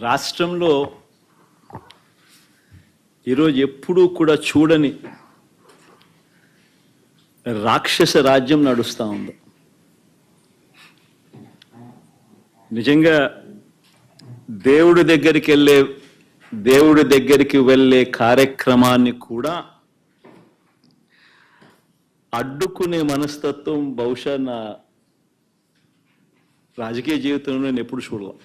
రాష్ట్రంలో ఈరోజు ఎప్పుడూ కూడా చూడని రాక్షస రాజ్యం నడుస్తూ ఉంది. నిజంగా దేవుడి దగ్గరికి వెళ్ళే దేవుడి దగ్గరికి వెళ్ళే కార్యక్రమాన్ని కూడా అడ్డుకునే మనస్తత్వం బహుశా నా రాజకీయ జీవితంలో నేను ఎప్పుడు చూడలేదు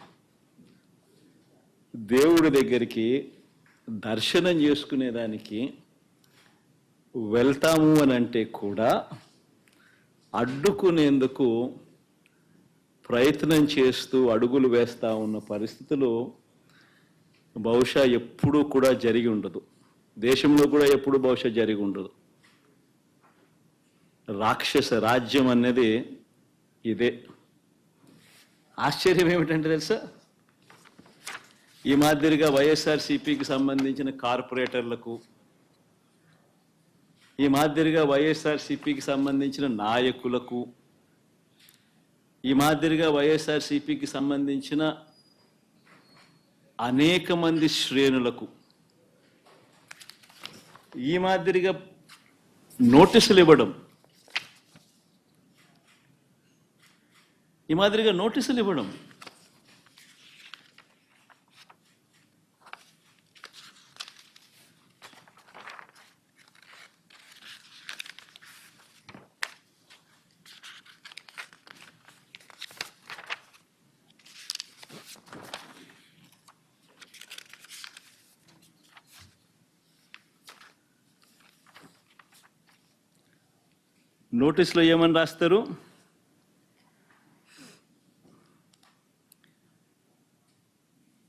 దేవుడి దగ్గరికి దర్శనం చేసుకునేదానికి వెళ్తాము అని అంటే కూడా అడ్డుకునేందుకు ప్రయత్నం చేస్తూ అడుగులు వేస్తూ ఉన్న పరిస్థితులు బహుశా ఎప్పుడూ కూడా జరిగి ఉండదు. దేశంలో కూడా ఎప్పుడు బహుశా జరిగి ఉండదు. రాక్షస రాజ్యం అనేది ఇదే. ఆశ్చర్యం ఏమిటంటే తెలుసా? ఈ మాదిరిగా వైఎస్ఆర్సిపికి సంబంధించిన కార్పొరేటర్లకు ఈ మాదిరిగా వైఎస్ఆర్సీపీకి సంబంధించిన నాయకులకు ఈ మాదిరిగా వైఎస్ఆర్సీపీకి సంబంధించిన అనేక మంది శ్రేణులకు ఈ మాదిరిగా నోటీసులు ఇవ్వడం ఈ మాదిరిగా నోటీసులు ఇవ్వడం. నోటీసులో ఏమని రాస్తారు?